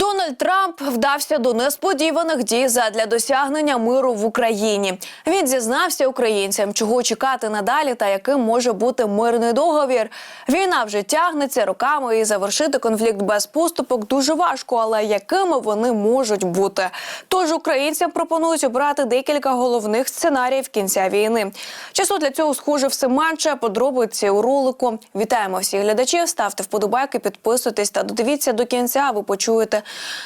Дональд Трамп вдався до несподіваних дій задля досягнення миру в Україні. Він зізнався українцям, чого чекати надалі та яким може бути мирний договір. Війна вже тягнеться роками і завершити конфлікт без поступок дуже важко, але якими вони можуть бути? Тож українцям пропонують обрати декілька головних сценаріїв кінця війни. Часу для цього схоже все менше. Подробиці у ролику. Вітаємо всіх глядачів. Ставте вподобайки, підписуйтесь та додивіться до кінця. Ви почуєте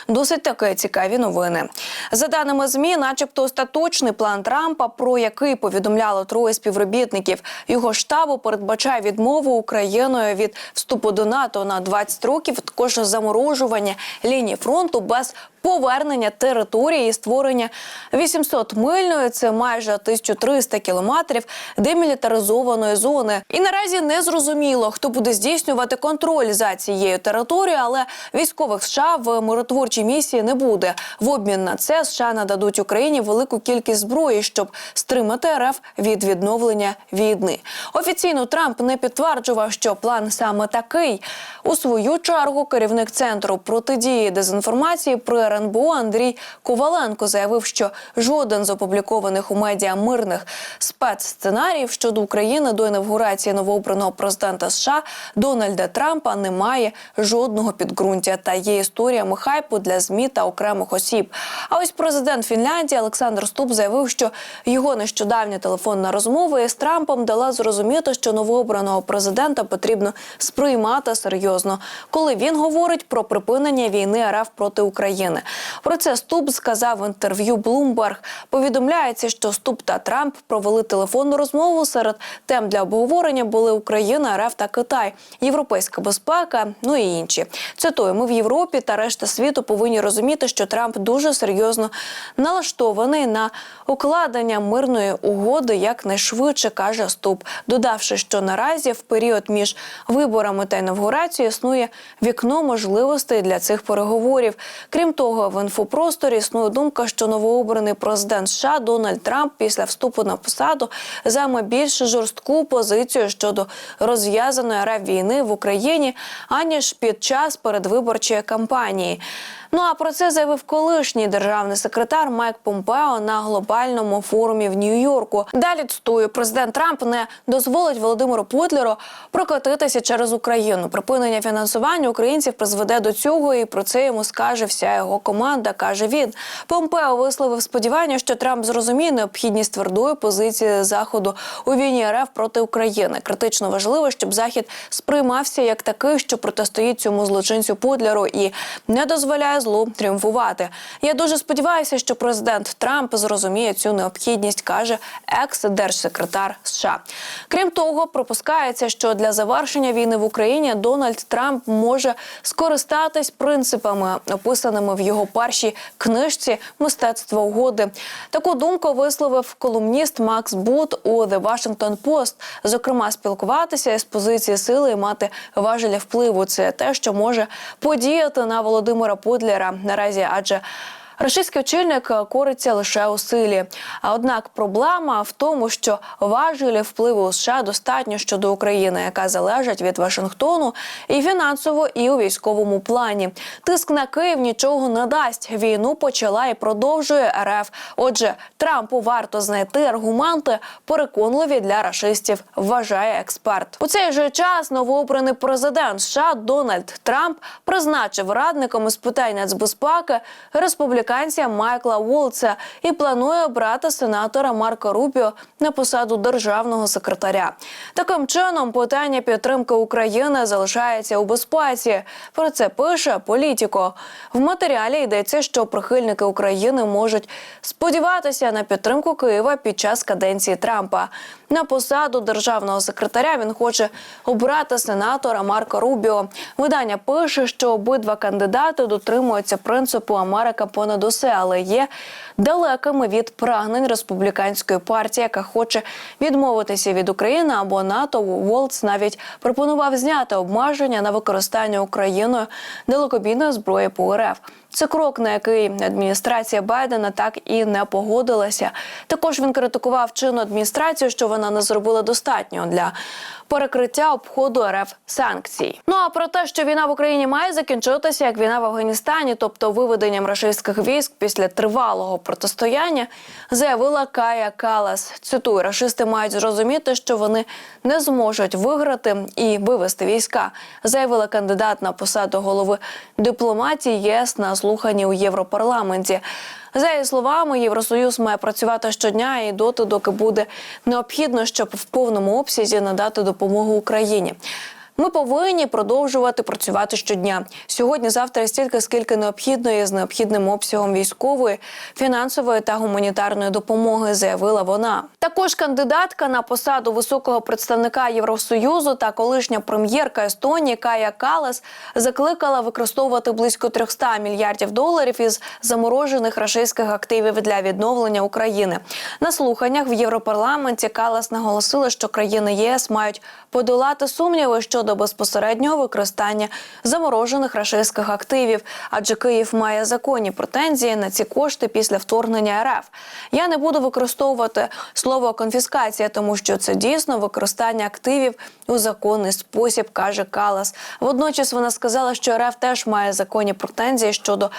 досить таки цікаві новини. За даними змі, начебто остаточний план Трампа, про який повідомляло троє співробітників його штабу, передбачає відмову Україною від вступу до НАТО на 20 років. Також заморожування лінії фронту без повернення території і створення 800-мильної, це майже 1300 кілометрів демілітаризованої зони. І наразі не зрозуміло, хто буде здійснювати контроль за цією територією, але військових США в миротворчій місії не буде. В обмін на це США нададуть Україні велику кількість зброї, щоб стримати РФ від відновлення війни. Офіційно Трамп не підтверджував, що план саме такий. У свою чергу керівник центру протидії дезінформації при РНБО Андрій Коваленко заявив, що жоден з опублікованих у медіа мирних спецсценаріїв щодо України до інавгурації новообраного президента США Дональда Трампа не має жодного підґрунтя та є історіями хайпу для змі та окремих осіб. А ось президент Фінляндії Олександр Ступ заявив, що його нещодавня телефонна розмова із Трампом дала зрозуміти, що новообраного президента потрібно сприймати серйозно, коли він говорить про припинення війни РФ проти України. Про це Ступ сказав в інтерв'ю Bloomberg. Повідомляється, що Ступ та Трамп провели телефонну розмову. Серед тем для обговорення були Україна, РФ та Китай, європейська безпека, ну і інші. Цитую, ми в Європі та решта світу повинні розуміти, що Трамп дуже серйозно налаштований на укладення мирної угоди якнайшвидше, каже Ступ, додавши, що наразі в період між виборами та інавгурацією існує вікно можливостей для цих переговорів. Крім того, в інфопросторі існує думка, що новообраний президент США Дональд Трамп після вступу на посаду займе більш жорстку позицію щодо розв'язаної РФ війни в Україні аніж під час передвиборчої кампанії. Ну а про це заявив колишній державний секретар Майк Помпео на глобальному форумі в Нью-Йорку. Далі цитую, президент Трамп не дозволить Володимиру Путлеру прокотитися через Україну. Припинення фінансування українців призведе до цього, і про це йому скаже вся його команда. каже він. Помпео висловив сподівання, що Трамп зрозуміє необхідність твердої позиції заходу у війні РФ проти України. Критично важливо, щоб захід сприймався як такий, що протистоїть цьому злочинцю Путлеру і не дозволяє злу тріумфувати. Я дуже сподіваюся, що президент Трамп зрозуміє цю необхідність, каже екс-держсекретар США. Крім того, пропускається, що для завершення війни в Україні Дональд Трамп може скористатись принципами, описаними в його першій книжці Мистецтво угоди. Таку думку висловив колумніст Макс Бут у The Washington Post. Зокрема, спілкуватися із позиції сили і мати важелі впливу. Це те, що може подіяти на Володимира Путлера наразі, адже. Рашистський очільник кориться лише у силі. А однак проблема в тому, що важелі впливу США достатньо щодо України, яка залежить від Вашингтону і фінансово, і у військовому плані. Тиск на Київ нічого не дасть. Війну почала і продовжує РФ. Отже, Трампу варто знайти аргументи, переконливі для рашистів, вважає експерт. У цей же час новообраний президент США Дональд Трамп призначив радником із питань нацбезпеки республіканця Майкла Волца і планує обрати сенатора Марка Рубіо на посаду державного секретаря. Таким чином, питання підтримки України залишається у безпеці. Про це пише політико. В матеріалі йдеться, що прихильники України можуть сподіватися на підтримку Києва під час каденції Трампа. На посаду державного секретаря він хоче обрати сенатора Марка Рубіо. Видання пише, що обидва кандидати дотримуються принципу Америка понад усе, але є далекими від прагнень республіканської партії, яка хоче відмовитися від України або НАТО. Волц навіть пропонував зняти обмеження на використання Україною далекобійної зброї по РФ. Це крок, на який адміністрація Байдена так і не погодилася. Також він критикував чинну адміністрацію, що вона не зробила достатньо для перекриття обходу РФ санкцій. Ну а про те, що війна в Україні має закінчитися як війна в Афганістані, тобто виведенням рашистських військ після тривалого протистояння, заявила Кая Калас. Цитую, рашисти мають зрозуміти, що вони не зможуть виграти і вивести війська, заявила кандидат на посаду голови дипломатії ЄС на слуханні у Європарламенті. За її словами, Євросоюз має працювати щодня і доти, доки буде необхідно, щоб в повному обсязі надати допомогу Україні. Ми повинні продовжувати працювати щодня. Сьогодні, завтра стільки, скільки необхідно і з необхідним обсягом військової, фінансової та гуманітарної допомоги, заявила вона. Також кандидатка на посаду високого представника Євросоюзу та колишня прем'єрка Естонії Кая Калас закликала використовувати близько 300 мільярдів доларів із заморожених рашистських активів для відновлення України. На слуханнях в Європарламенті Калас наголосила, що країни ЄС мають подолати сумніви щодо безпосереднього використання заморожених рашистських активів, адже Київ має законні претензії на ці кошти після вторгнення РФ. Я не буду використовувати слово конфіскація, тому що це дійсно використання активів у законний спосіб, каже Калас. Водночас вона сказала, що РФ теж має законні претензії щодо.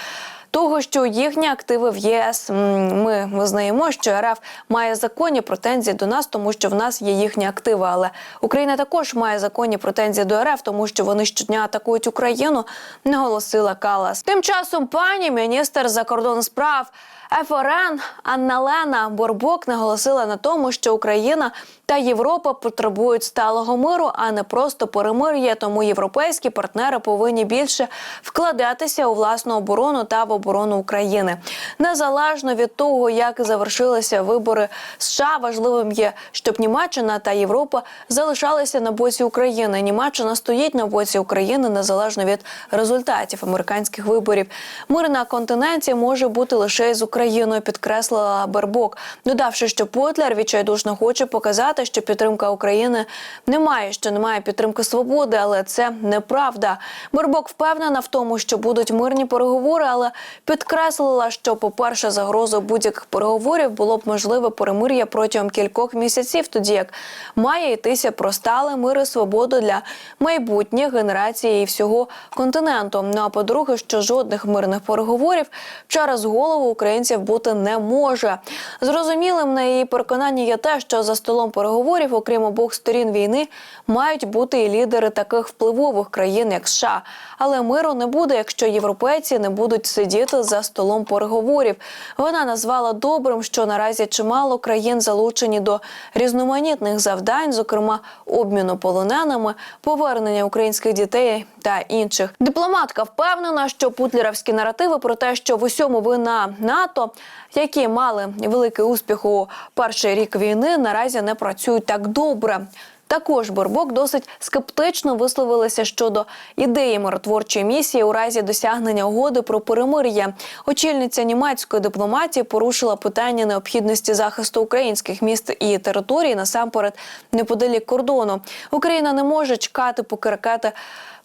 Того, що їхні активи в ЄС ми визнаємо, що РФ має законні претензії до нас, тому що в нас є їхні активи. Але Україна також має законні претензії до РФ, тому що вони щодня атакують Україну. Наголосила Калас. Тим часом пані міністр закордонних справ. ФРН Анна-Лена Борбок наголосила на тому, що Україна та Європа потребують сталого миру, а не просто перемир'я. Тому європейські партнери повинні більше вкладатися у власну оборону та в оборону України. Незалежно від того, як завершилися вибори США, важливим є, щоб Німеччина та Європа залишалися на боці України. Німеччина стоїть на боці України незалежно від результатів американських виборів. Мир на континенті може бути лише з Україною, підкреслила Бербок, додавши, що Потлер відчайдушно хоче показати, що підтримка України немає, що немає підтримки свободи, але це неправда. Бербок впевнена в тому, що будуть мирні переговори, але підкреслила, що, по-перше, загрозою будь-яких переговорів було б можливе перемир'я протягом кількох місяців, тоді як має йтися про стале мир і свободу для майбутніх генерацій і всього континенту. Ну а по-друге, що жодних мирних переговорів через голову українців бути не може. Зрозумілим на її переконанні є те, що за столом переговорів, окрім обох сторін війни, мають бути і лідери таких впливових країн, як США. Але миру не буде, якщо європейці не будуть сидіти за столом переговорів. Вона назвала добрим, що наразі чимало країн залучені до різноманітних завдань, зокрема обміну полоненими, повернення українських дітей та інших. Дипломатка впевнена, що путлерівські наративи про те, що в усьому вина НАТО, які мали великий успіх у перший рік війни, наразі не працюють так добре. Також Борбок досить скептично висловилися щодо ідеї миротворчої місії у разі досягнення угоди про перемир'я. Очільниця німецької дипломатії порушила питання необхідності захисту українських міст і територій насамперед неподалік кордону. Україна не може чекати, поки ракети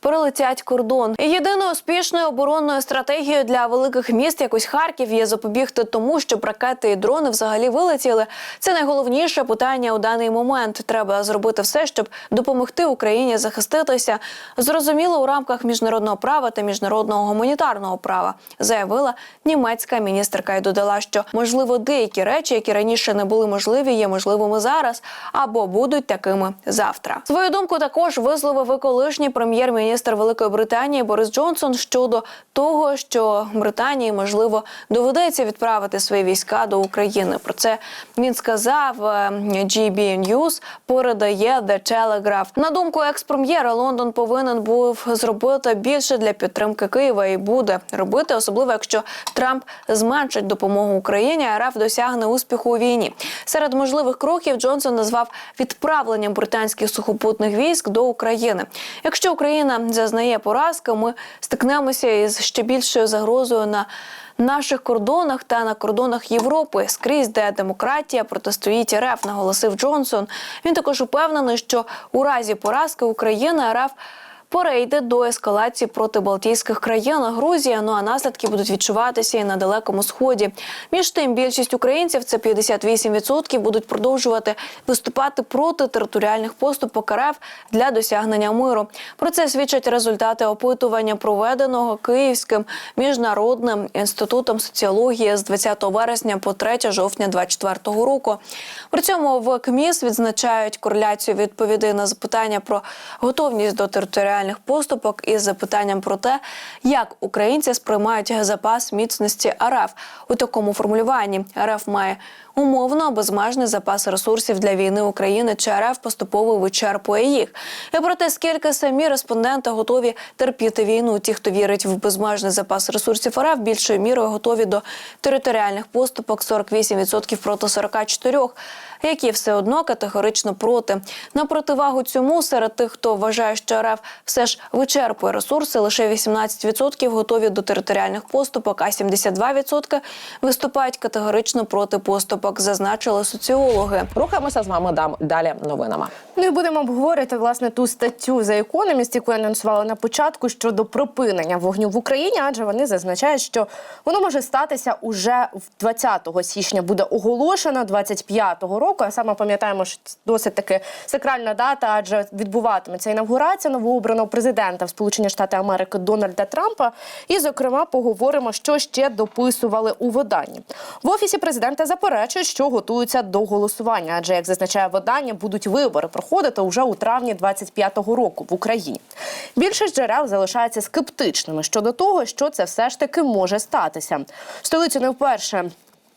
перелетять кордон. І єдиною успішною оборонною стратегією для великих міст, як ось Харків, є запобігти тому, щоб ракети і дрони взагалі вилетіли. Це найголовніше питання у даний момент. Треба зробити все, щоб допомогти Україні захиститися. Зрозуміло у рамках міжнародного права та міжнародного гуманітарного права, заявила німецька міністерка і додала, що можливо деякі речі, які раніше не були можливі, є можливими зараз або будуть такими завтра. Свою думку також висловив і колишній прем'єр-міністр Великої Британії Борис Джонсон щодо того, що Британії можливо доведеться відправити свої війська до України. Про це він сказав. е, GB News передає The Telegraph. На думку екс-прем'єра, Лондон повинен був зробити більше для підтримки Києва і буде робити, особливо якщо Трамп зменшить допомогу Україні, а РФ досягне успіху у війні. Серед можливих кроків Джонсон назвав відправленням британських сухопутних військ до України. Якщо Україна зазнає поразки, ми стикнемося із ще більшою загрозою на наших кордонах та на кордонах Європи, скрізь, де демократія протистоїть РФ, наголосив Джонсон. Він також упевнений, що у разі поразки України РФ перейде до ескалації проти Балтійських країн, Грузія. Ну а наслідки будуть відчуватися і на далекому сході. Між тим, більшість українців це 58%, будуть продовжувати виступати проти територіальних поступок РФ для досягнення миру. Про це свідчать результати опитування, проведеного Київським міжнародним інститутом соціології з 20 вересня по 3 жовтня 2024 року. При цьому в КМІС відзначають кореляцію відповідей на запитання про готовність до територіальних поступок із запитанням про те, як українці сприймають запас міцності РФ у такому формулюванні. РФ має умовно безмежний запас ресурсів для війни України чи РФ поступово вичерпує їх. І про те, скільки самі респонденти готові терпіти війну. Ті, хто вірить в безмежний запас ресурсів РФ, більшою мірою готові до територіальних поступок 48% проти 44%, які все одно категорично проти. На противагу цьому серед тих, хто вважає, що РФ все ж вичерпує ресурси, лише 18% готові до територіальних поступок, а 72% виступають категорично проти поступок, зазначили соціологи. Рухаємося з вами дам далі новинами. Ну і будемо обговорювати власне ту статтю за економіст, яку я анонсувала на початку щодо припинення вогню в Україні, адже вони зазначають, що воно може статися уже в 20 січня. Буде оголошено 25-го року. А саме пам'ятаємо, що це досить таки сакральна дата, адже відбуватиметься інавгурація новообраного президента в Сполучені Штати Америки Дональда Трампа. І, зокрема, поговоримо, що ще дописували у виданні. В офісі президента заперечують, що готуються до голосування, адже як зазначає видання, будуть вибори проходити уже у травні 25-го року в Україні. Більшість джерел залишаються скептичними щодо того, що це все ж таки може статися. Столицю не вперше.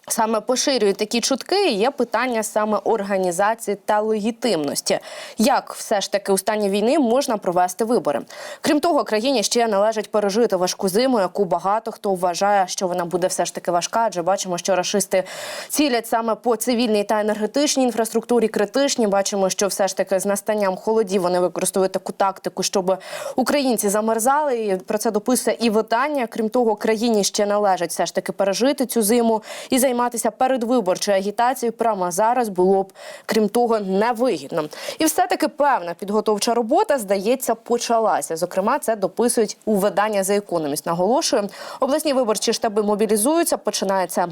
Саме поширюють такі чутки. Є питання саме організації та легітимності. Як все ж таки у стані війни можна провести вибори? Крім того, країні ще належить пережити важку зиму, яку багато хто вважає, що вона буде все ж таки важка. Адже бачимо, що рашисти цілять саме по цивільній та енергетичній інфраструктурі критичні. Бачимо, що все ж таки з настанням холодів вони використовують таку тактику, щоб українці замерзали. І про це дописує і видання. Крім того, країні ще належить все ж таки пережити цю зиму і займатися передвиборчою агітацією прямо зараз було б, крім того, невигідно. І все-таки певна підготовча робота, здається, почалася. Зокрема, це дописують у видання за економіст. Наголошую, обласні виборчі штаби мобілізуються. Починається.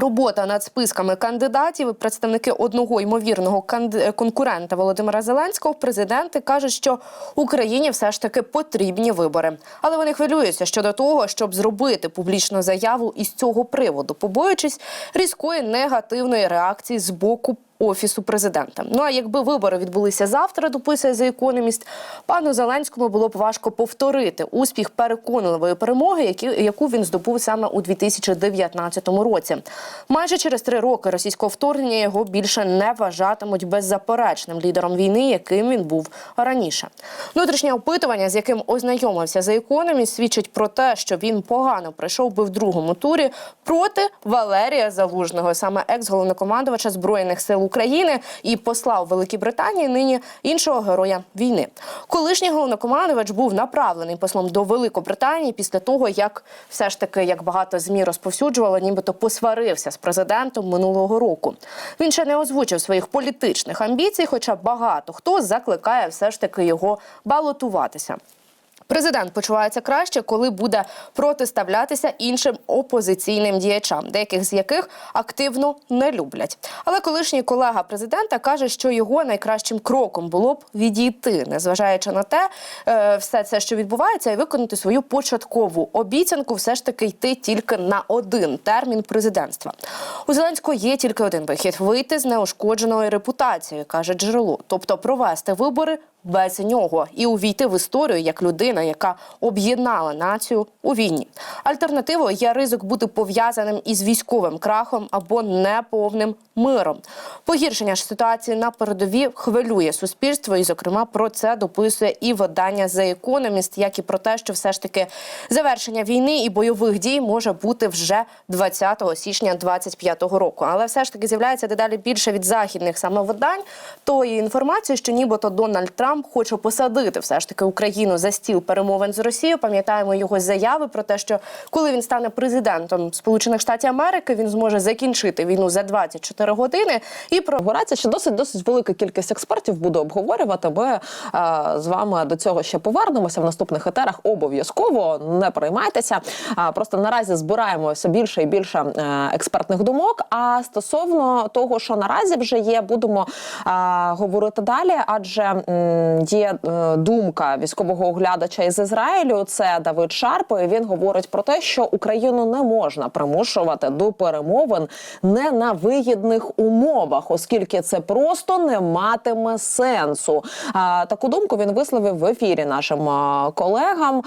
Робота над списками кандидатів і представники одного ймовірного канди- конкурента Володимира Зеленського президенти кажуть, що Україні все ж таки потрібні вибори, але вони хвилюються щодо того, щоб зробити публічну заяву із цього приводу, побоюючись різкої негативної реакції з боку. Офісу президента. Ну а якби вибори відбулися завтра, дописує за економіст, пану Зеленському було б важко повторити успіх переконливої перемоги, яку він здобув саме у 2019 році. Майже через три роки російського вторгнення його більше не вважатимуть беззаперечним лідером війни, яким він був раніше. Внутрішнє опитування, з яким ознайомився за економіст, свідчить про те, що він погано пройшов би в другому турі проти Валерія Залужного, саме екс-головнокомандувача збройних сил України, і послав Великій Британії нині іншого героя війни. Колишній головнокомандувач був направлений послом до Великобританії після того, як все ж таки, як багато змі розповсюджувало, нібито посварився з президентом минулого року. Він ще не озвучив своїх політичних амбіцій, хоча багато хто закликає все ж таки його балотуватися. Президент почувається краще, коли буде протиставлятися іншим опозиційним діячам, деяких з яких активно не люблять. Але колишній колега президента каже, що його найкращим кроком було б відійти, незважаючи на те, е, все це, що відбувається, і виконати свою початкову обіцянку, все ж таки йти тільки на один термін президентства. У Зеленського є тільки один вихід вийти з неушкодженою репутацією, каже джерело, тобто провести вибори без нього і увійти в історію як людина, яка об'єднала націю у війні. Альтернативою є ризик бути пов'язаним із військовим крахом або неповним миром. Погіршення ж ситуації на передові хвилює суспільство, і зокрема про це дописує і видання The Economist, як і про те, що все ж таки завершення війни і бойових дій може бути вже 20 січня 25 року. Але все ж таки з'являється дедалі більше від західних саме видань тої інформації, що нібито Дональд Трамп Трамп хоче посадити все ж таки Україну за стіл перемовин з Росією. Пам'ятаємо його заяви про те, що коли він стане президентом Сполучених Штатів Америки, він зможе закінчити війну за 24 години і про Інаугурація ще досить досить велика кількість експертів буде обговорювати. Ми е, з вами до цього ще повернемося в наступних етерах. Обов'язково не приймайтеся. А просто наразі збираємося більше і більше е, експертних думок. А стосовно того, що наразі вже є, будемо е, говорити далі. Адже є е, думка військового оглядача із Ізраїлю. Це Давид Шарп. і Він говорить про те, що Україну не можна примушувати до перемовин не на вигідних умовах, оскільки це просто не матиме сенсу. Таку думку він висловив в ефірі нашим колегам.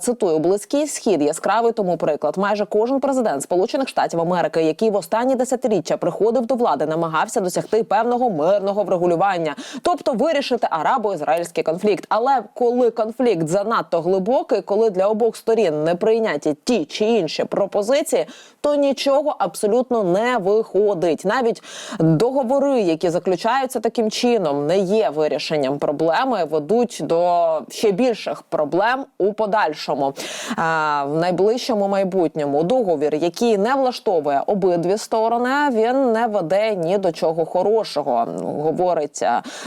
Цитую близький схід яскравий тому приклад. Майже кожен президент Сполучених Штатів Америки, який в останні десятиріччя приходив до влади, намагався досягти певного мирного врегулювання, тобто вирішити арабо-ізраїльський конфлікт. Але коли конфлікт занадто глибокий, коли для обох сторін не прийняті ті чи інші пропозиції, то нічого абсолютно не виходить. Навіть договори, які заключаються таким чином, не є вирішенням проблеми, ведуть до ще більших проблем у подальшому. А, в найближчому майбутньому договір, який не влаштовує обидві сторони, він не веде ні до чого хорошого. Говорить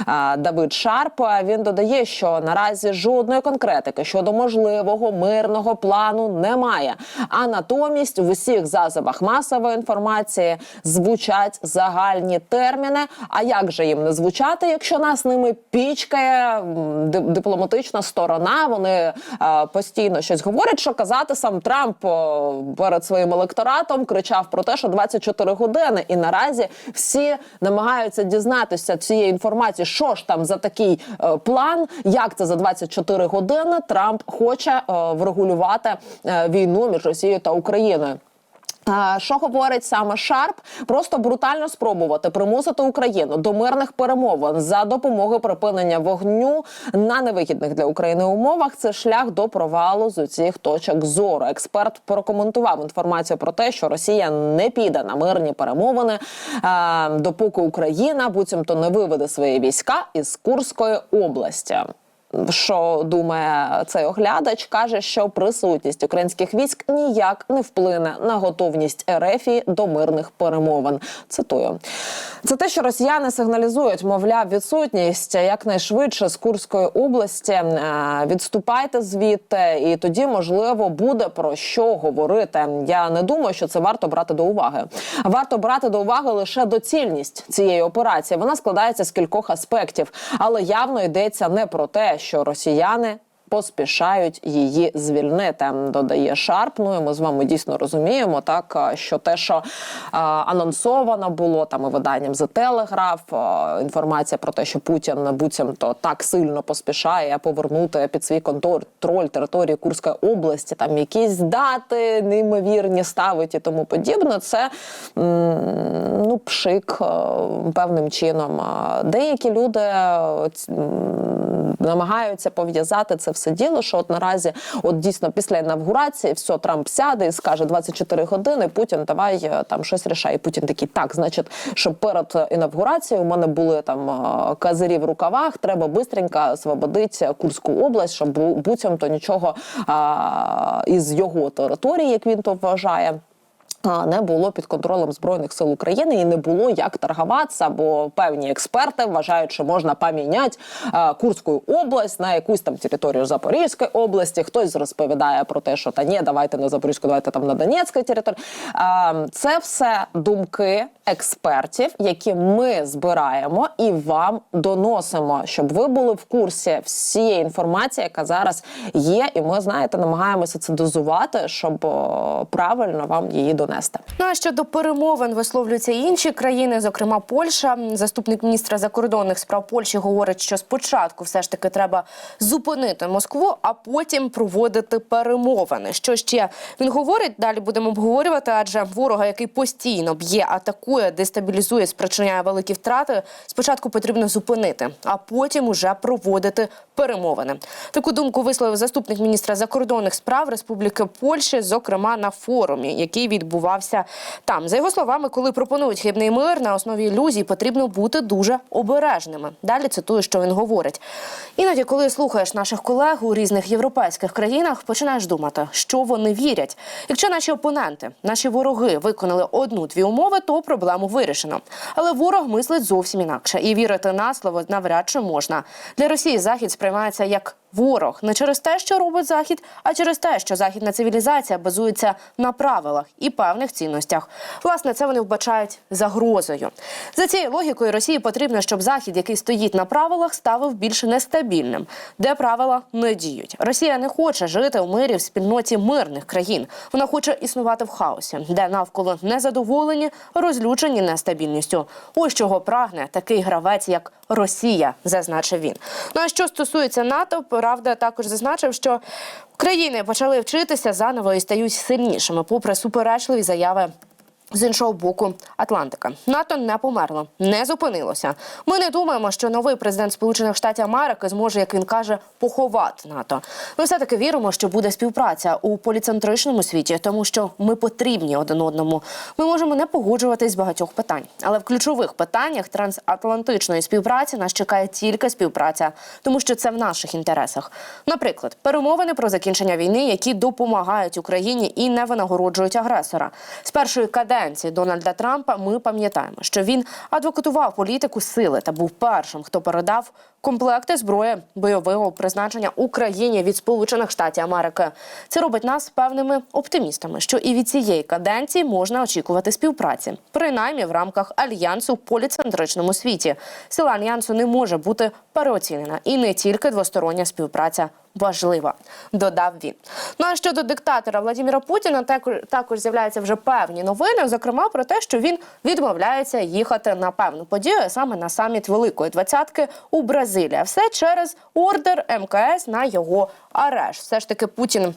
а, Давид Шарп. Він додає, що наразі жодної конкретики щодо можливого мирного плану немає. А натомість в усіх засобах масової інформації звучать загальні терміни. А як же їм не звучати, якщо нас ними пічкає дипломатична сторона? Вони е, постійно щось говорять. Що казати сам Трамп перед своїм електоратом кричав про те, що 24 години, і наразі всі намагаються дізнатися цієї інформації, що ж там за такий е, план, як це за 24 години Трамп хоче е, врегулювати е, війну між Росією та Україною. А, Що говорить саме Шарп? Просто брутально спробувати примусити Україну до мирних перемовин за допомогою припинення вогню на невигідних для України умовах. Це шлях до провалу з усіх точок зору. Експерт прокоментував інформацію про те, що Росія не піде на мирні перемовини, допоки Україна буцімто не виведе свої війська із Курської області. Що думає цей оглядач, каже, що присутність українських військ ніяк не вплине на готовність РФ до мирних перемовин. Цитую, це те, що росіяни сигналізують, мовляв, відсутність якнайшвидше з Курської області. Е, Відступайте звідти, і тоді можливо буде про що говорити. Я не думаю, що це варто брати до уваги. Варто брати до уваги лише доцільність цієї операції. Вона складається з кількох аспектів, але явно йдеться не про те, що росіяни. Поспішають її звільнити, додає Шарп. Ну і ми з вами дійсно розуміємо, так що те, що а, анонсовано було там і виданням The Telegraph, а, інформація про те, що Путін буцімто так сильно поспішає повернути під свій контроль території Курської області, там якісь дати неймовірні ставить і тому подібне. Це ну пшик е, певним чином. Деякі люди е, намагаються пов'язати це все діло. Що от наразі, от дійсно після інавгурації, все Трамп сяде і скаже 24 години. Путін давай е, там щось рішає. І Путін такий так, значить, щоб перед інавгурацією у мене були там е, козирі в рукавах. Треба бистренько освободити Курську область, щоб бу- буцімто нічого а, із його території, як він то вважає. Не було під контролем збройних сил України і не було як торгуватися, бо певні експерти вважають, що можна поміняти е, Курську область на якусь там територію Запорізької області. Хтось розповідає про те, що та ні, давайте на Запорізьку, давайте там на Донецькій території. Е, Це все думки експертів, які ми збираємо і вам доносимо, щоб ви були в курсі всієї інформації, яка зараз є, і ми знаєте, намагаємося це дозувати, щоб правильно вам її донести. Ну а щодо перемовин висловлюються інші країни, зокрема Польща. Заступник міністра закордонних справ Польщі говорить, що спочатку все ж таки треба зупинити Москву, а потім проводити перемовини. Що ще він говорить? Далі будемо обговорювати, адже ворога, який постійно б'є, атакує, дестабілізує, спричиняє великі втрати. Спочатку потрібно зупинити, а потім уже проводити перемовини. Таку думку висловив заступник міністра закордонних справ Республіки Польщі, зокрема на форумі, який відбувався відбувався там. За його словами, коли пропонують хибний мир на основі ілюзій, потрібно бути дуже обережними. Далі цитую, що він говорить. Іноді, коли слухаєш наших колег у різних європейських країнах, починаєш думати, що вони вірять. Якщо наші опоненти, наші вороги виконали одну-дві умови, то проблему вирішено. Але ворог мислить зовсім інакше, і вірити на слово навряд чи можна. Для Росії захід сприймається як ворог не через те, що робить захід, а через те, що західна цивілізація базується на правилах і певних цінностях. Власне, це вони вбачають загрозою. За цією логікою Росії потрібно, щоб захід, який стоїть на правилах, ставив більш нестабільним, де правила не діють. Росія не хоче жити у мирі в спільноті мирних країн. Вона хоче існувати в хаосі, де навколо незадоволені, розлючені нестабільністю. Ось чого прагне такий гравець, як Росія, зазначив він. Ну а що стосується НАТО, правда також зазначив, що країни почали вчитися заново і стають сильнішими, попри суперечливі заяви. З іншого боку Атлантика НАТО не померло, не зупинилося. Ми не думаємо, що новий президент Сполучених Штатів Америки зможе, як він каже, поховати НАТО. Ми все таки віримо, що буде співпраця у поліцентричному світі, тому що ми потрібні один одному. Ми можемо не погоджуватись з багатьох питань, але в ключових питаннях трансатлантичної співпраці нас чекає тільки співпраця, тому що це в наших інтересах. Наприклад, перемовини про закінчення війни, які допомагають Україні і не винагороджують агресора. З першої каденції Дональда Трампа ми пам'ятаємо, що він адвокатував політику сили та був першим, хто передав комплекти зброї бойового призначення Україні від Сполучених Штатів Америки. Це робить нас певними оптимістами, що і від цієї каденції можна очікувати співпраці, принаймні в рамках альянсу в поліцентричному світі. Сила альянсу не може бути переоцінена, і не тільки двостороння співпраця важлива, додав він. Ну а щодо диктатора Владимира Путіна, також також з'являються вже певні новини, зокрема про те, що він відмовляється їхати на певну подію, саме на саміт Великої двадцятки у Бразилії. Все через ордер МКС на його арешт. Все ж таки Путін.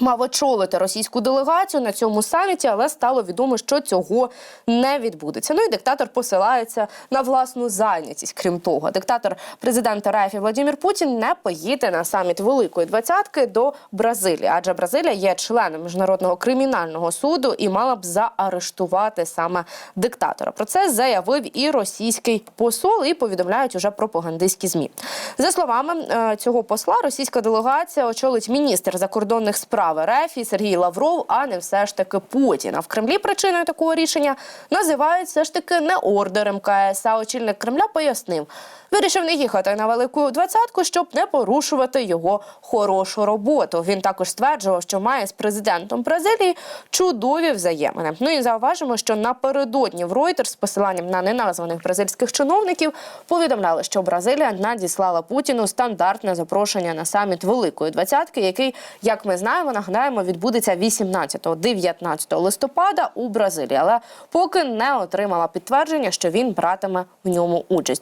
Мав очолити російську делегацію на цьому саміті, але стало відомо, що цього не відбудеться. Ну і диктатор посилається на власну зайнятість. Крім того, диктатор президента РФ Владимир Путін не поїде на саміт Великої двадцятки до Бразилії, адже Бразилія є членом міжнародного кримінального суду і мала б заарештувати саме диктатора. Про це заявив і російський посол, і повідомляють уже пропагандистські змі. За словами е, цього посла, російська делегація очолить міністр закордонних справ РФ Сергій Лавров, а не все ж таки Путін. А в Кремлі причиною такого рішення називають все ж таки не ордером КС. А очільник Кремля пояснив. Вирішив не їхати на велику двадцятку, щоб не порушувати його хорошу роботу. Він також стверджував, що має з президентом Бразилії чудові взаємини. Ну і зауважимо, що напередодні в Reuters з посиланням на неназваних бразильських чиновників повідомляли, що Бразилія надіслала Путіну стандартне запрошення на саміт Великої двадцятки, який, як ми знаємо, нагадаємо, відбудеться 18-19 листопада у Бразилії, але поки не отримала підтвердження, що він братиме в ньому участь.